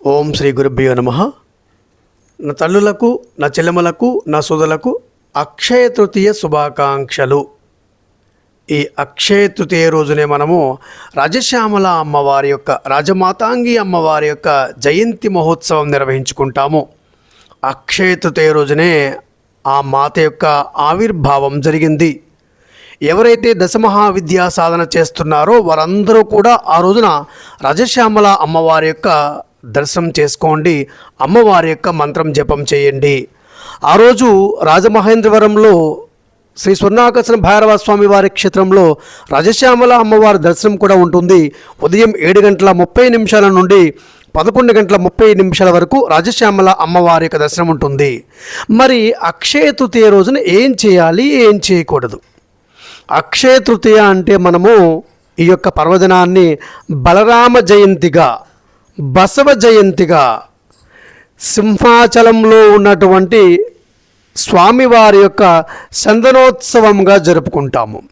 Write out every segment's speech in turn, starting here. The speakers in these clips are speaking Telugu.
ఓం శ్రీ గురుభ్యో నమ. నా తల్లులకు నా చెల్లెమలకు నా సోదరులకు అక్షయ తృతీయ శుభాకాంక్షలు. ఈ అక్షయ తృతీయ రోజునే మనము రాజశ్యామల అమ్మవారి యొక్క రాజమాతాంగి అమ్మవారి యొక్క జయంతి మహోత్సవం నిర్వహించుకుంటాము. అక్షయ తృతీయ రోజునే ఆ మాత యొక్క ఆవిర్భావం జరిగింది. ఎవరైతే దశమహావిద్యా సాధన చేస్తున్నారో వారందరూ కూడా ఆ రోజున రాజశ్యామల అమ్మవారి యొక్క దర్శనం చేసుకోండి. అమ్మవారి యొక్క మంత్రం జపం చేయండి. ఆ రోజు రాజమహేంద్రవరంలో శ్రీ స్వర్ణాకర్షణ భైరవ స్వామి వారి క్షేత్రంలో రాజశ్యామల అమ్మవారి దర్శనం కూడా ఉంటుంది. ఉదయం ఏడు గంటల ముప్పై నిమిషాల నుండి పదకొండు గంటల ముప్పై నిమిషాల వరకు రాజశ్యామల అమ్మవారి యొక్క దర్శనం ఉంటుంది. మరి అక్షయ తృతీయ రోజున ఏం చేయాలి? ఏం చేయకూడదు? అక్షయ తృతీయ అంటే మనము ఈ యొక్క పర్వదినాన్ని బలరామ జయంతిగా బసవ జయంతిగా సింహాచలంలో ఉన్నటువంటి స్వామివారి యొక్క చందనోత్సవంగా జరుపుకుంటాము.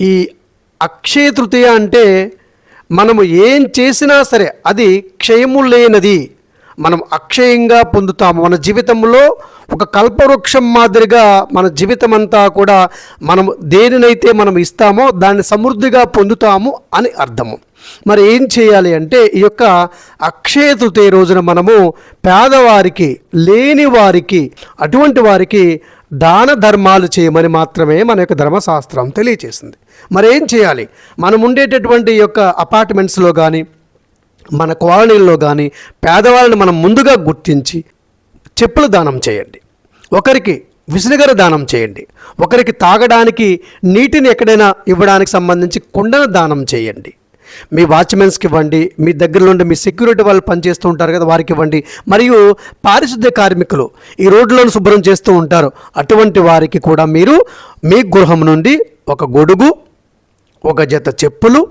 ఈ అక్షయ తృతీయ అంటే మనము ఏం చేసినా సరే అది క్షయము లేనది మనం అక్షయంగా పొందుతాము. మన జీవితంలో ఒక కల్పవృక్షం మాదిరిగా మన జీవితం అంతా కూడా మనం దేనినైతే మనం ఇస్తామో దాన్ని సమృద్ధిగా పొందుతాము అని అర్థము. మరి ఏం చేయాలి అంటే ఈ యొక్క అక్షయ తృతీయ రోజున మనము పేదవారికి లేని వారికి అటువంటి వారికి దాన ధర్మాలు చేయమని మాత్రమే మన యొక్క ధర్మశాస్త్రం తెలియచేసింది. మరి ఏం చేయాలి? మనం ఉండేటటువంటి యొక్క అపార్ట్మెంట్స్లో కానీ మన కాలనీల్లో కానీ పేదవాళ్ళని మనం ముందుగా గుర్తించి చెప్పులు దానం చేయండి. ఒకరికి విసునగర దానం చేయండి. ఒకరికి తాగడానికి నీటిని ఎక్కడైనా ఇవ్వడానికి సంబంధించి కుండను దానం చేయండి. మీ వాచ్మెన్స్కి ఇవ్వండి మీ దగ్గర నుండి మీ సెక్యూరిటీ వాళ్ళు పనిచేస్తూ ఉంటారు కదా వారికి ఇవ్వండి. మరియు పారిశుద్ధ్య కార్మికులు ఈ రోడ్లను శుభ్రం చేస్తూ ఉంటారు. అటువంటి వారికి కూడా మీరు మీ గృహం నుండి ఒక గొడుగు ఒక జత చెప్పులు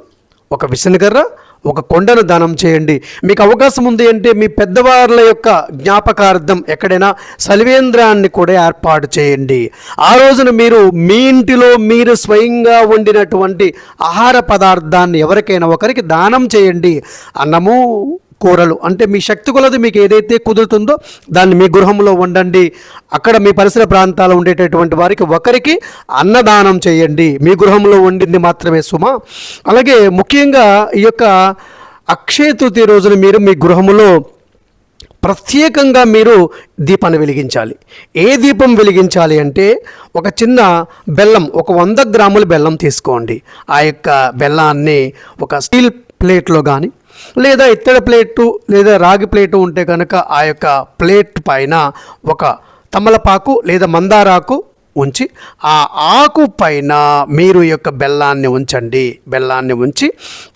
ఒక విసనగర్ర ఒక కొండను దానం చేయండి. మీకు అవకాశం ఉంది అంటే మీ పెద్దవాళ్ళ యొక్క జ్ఞాపకార్థం ఎక్కడైనా సలివేంద్రాన్ని కూడా ఏర్పాటు చేయండి. ఆ రోజున మీరు మీ ఇంటిలో మీరు స్వయంగా వండినటువంటి ఆహార పదార్థాన్ని ఎవరికైనా ఒకరికి దానం చేయండి. అన్నము కూరలు. అంటే మీ శక్తి కొలది మీకు ఏదైతే కుదురుతుందో దాన్ని మీ గృహంలో వండండి అక్కడ మీ పరిసర ప్రాంతాల్లో ఉండేటటువంటి వారికి ఒకరికి అన్నదానం చేయండి. మీ గృహంలో వండింది మాత్రమే సుమ. అలాగే ముఖ్యంగా ఈ యొక్క అక్షయ తృతీయ రోజున మీరు మీ గృహములో ప్రత్యేకంగా మీరు దీపాన్ని వెలిగించాలి. ఏ దీపం వెలిగించాలి అంటే ఒక చిన్న బెల్లం ఒక వంద గ్రాముల బెల్లం తీసుకోండి. ఆ యొక్క బెల్లాన్ని ఒక స్టీల్ ప్లేట్లో కానీ లేదా ఇత్తడి ప్లేటు లేదా రాగి ప్లేటు ఉంటే కనుక ఆ యొక్క ప్లేట్ పైన ఒక తమలపాకు లేదా మందారాకు ఉంచి ఆ ఆకు పైన మీరు యొక్క బెల్లాన్ని ఉంచండి. బెల్లాన్ని ఉంచి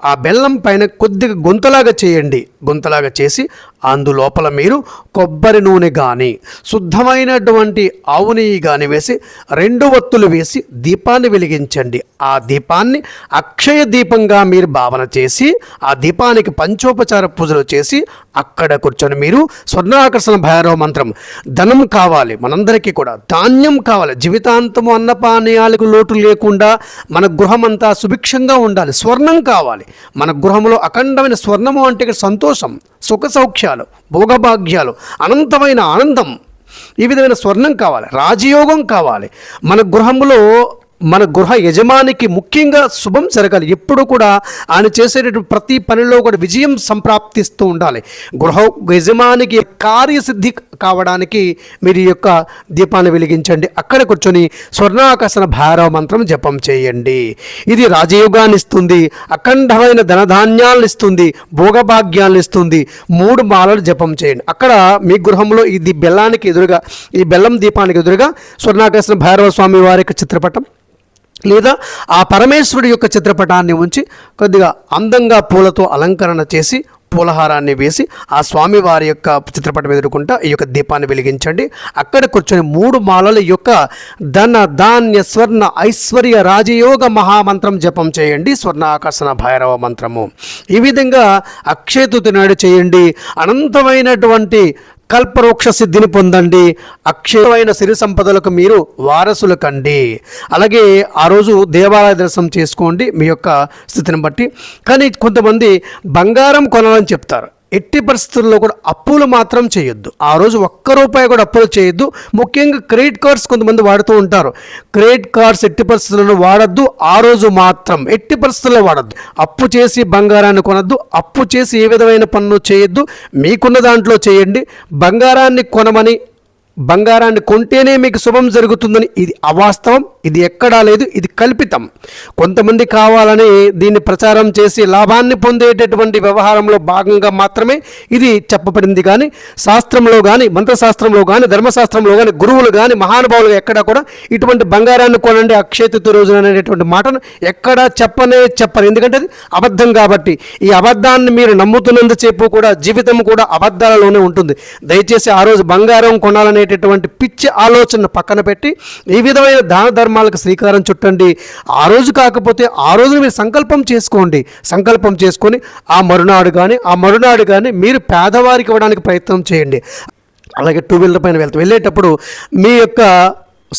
ఆ బెల్లం పైన కొద్దిగా గుంతలాగా చేయండి. గుంతలాగా చేసి అందులోపల మీరు కొబ్బరి నూనె కానీ శుద్ధమైనటువంటి ఆవు నెయ్యి కానీ వేసి రెండు వత్తులు వేసి దీపాన్ని వెలిగించండి. ఆ దీపాన్ని అక్షయ దీపంగా మీరు భావన చేసి ఆ దీపానికి పంచోపచార పూజలు చేసి అక్కడ కూర్చొని మీరు స్వర్ణాకర్షణ భైరవ మంత్రం ధనం కావాలి మనందరికీ కూడా ధాన్యం కావాలి జీవితాంతము అన్నపానీయాలకు లోటు లేకుండా మన గృహమంతా సుభిక్షంగా ఉండాలి స్వర్ణం కావాలి. మన గృహంలో అఖండమైన స్వర్ణము అంటే సంతోషం సంతోషం సుఖ సౌఖ్యాలు భోగభాగ్యాలు అనంతమైన ఆనందం. ఈ విధమైన స్వర్ణం కావాలి రాజయోగం కావాలి. మన గృహంలో మన గృహ యజమానికి ముఖ్యంగా శుభం జరగాలి. ఎప్పుడు కూడా ఆయన చేసేటటువంటి ప్రతి పనిలో కూడా విజయం సంప్రాప్తిస్తూ ఉండాలి. గృహ యజమానికి కార్యసిద్ధి కావడానికి మీరు ఈ యొక్క దీపాన్ని వెలిగించండి. అక్కడ కూర్చొని స్వర్ణాకర్షణ భైరవ మంత్రం జపం చేయండి. ఇది రాజయోగాన్ని ఇస్తుంది అఖండమైన ధనధాన్యాలను ఇస్తుంది భోగభాగ్యాలను ఇస్తుంది. మూడు మాలలు జపం చేయండి. అక్కడ మీ గృహంలో ఇది బెల్లానికి ఎదురుగా ఈ బెల్లం దీపానికి ఎదురుగా స్వర్ణాకర్షణ భైరవ స్వామి వారి యొక్క చిత్రపటం లేదా ఆ పరమేశ్వరుడి యొక్క చిత్రపటాన్ని ఉంచి కొద్దిగా అందంగా పూలతో అలంకరణ చేసి పూలహారాన్ని వేసి ఆ స్వామివారి యొక్క చిత్రపటం ఎదుర్కొంటా ఈ యొక్క దీపాన్ని వెలిగించండి. అక్కడ కూర్చొని మూడు మాలల యొక్క ధన ధాన్య స్వర్ణ ఐశ్వర్య రాజయోగ మహామంత్రం జపం చేయండి. స్వర్ణ ఆకర్షణ భైరవ మంత్రము. ఈ విధంగా అక్షయతుతి నాడు చేయండి. అనంతమైనటువంటి కల్పవృక్ష సిద్ధిని పొందండి. అక్షయమైన సిరి సంపదలకు మీరు వారసులు కండి. అలాగే ఆ రోజు దేవాలయ దర్శనం చేసుకోండి మీ యొక్క స్థితిని బట్టి. కానీ కొంతమంది బంగారం కొనాలని చెప్తారు. ఎట్టి పరిస్థితుల్లో కూడా అప్పులు మాత్రం చేయొద్దు. ఆ రోజు ఒక్క రూపాయి కూడా అప్పులు చేయొద్దు. ముఖ్యంగా క్రెడిట్ కార్డ్స్ కొంతమంది వాడుతూ ఉంటారు. క్రెడిట్ కార్డ్స్ ఎట్టి పరిస్థితుల్లో వాడద్దు. ఆ రోజు మాత్రం ఎట్టి పరిస్థితుల్లో వాడద్దు. అప్పు చేసి బంగారాన్ని కొనద్దు. అప్పు చేసి ఏ విధమైన పనులు చేయొద్దు. మీకున్న దాంట్లో చేయండి. బంగారాన్ని కొనమని బంగారాన్ని కొంటేనే మీకు శుభం జరుగుతుందని ఇది అవాస్తవం. ఇది ఎక్కడా లేదు ఇది కల్పితం. కొంతమంది కావాలని దీన్ని ప్రచారం చేసి లాభాన్ని పొందేటటువంటి వ్యవహారంలో భాగంగా మాత్రమే ఇది చెప్పబడింది కానీ శాస్త్రంలో కానీ మంత్రశాస్త్రంలో కానీ ధర్మశాస్త్రంలో కానీ గురువులు కానీ మహానుభావులు ఎక్కడా కూడా ఇటువంటి బంగారాన్ని కొనండి అక్షయ రోజున అనేటటువంటి మాటను ఎక్కడా చెప్పనే చెప్పరు. ఎందుకంటే అది అబద్ధం కాబట్టి. ఈ అబద్ధాన్ని మీరు నమ్ముతున్నంతసేపు కూడా జీవితం కూడా అబద్ధాలలోనే ఉంటుంది. దయచేసి ఆ రోజు బంగారం కొనాలనేటటువంటి పిచ్చి ఆలోచన పక్కన పెట్టి ఈ విధమైన దాన ధర్మాలకు శ్రీకారం చుట్టండి. ఆ రోజు కాకపోతే ఆ రోజు మీరు సంకల్పం చేసుకోండి. సంకల్పం చేసుకొని ఆ మరునాడు కానీ ఆ మరునాడు కానీ మీరు పేదవారికి ఇవ్వడానికి ప్రయత్నం చేయండి. అలాగే టూ వీలర్ పైన వెళ్తే వెళ్ళేటప్పుడు మీ యొక్క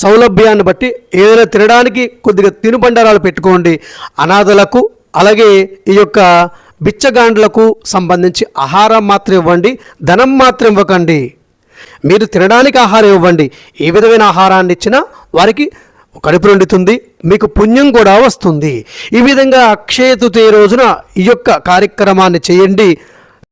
సౌలభ్యాన్ని బట్టి ఏదైనా తినడానికి కొద్దిగా తినుబండారాలు పెట్టుకోండి. అనాథలకు అలాగే ఈ యొక్క బిచ్చగాండ్లకు సంబంధించి ఆహారం మాత్రం ఇవ్వండి. ధనం మాత్రం ఇవ్వకండి. మీరు తినడానికి ఆహారం ఇవ్వండి. ఏ విధమైన ఆహారాన్ని ఇచ్చినా వారికి కడుపు నిండుతుంది మీకు పుణ్యం కూడా వస్తుంది. ఈ విధంగా అక్షయ తృతీయ రోజున ఈ యొక్క కార్యక్రమాన్ని చేయండి.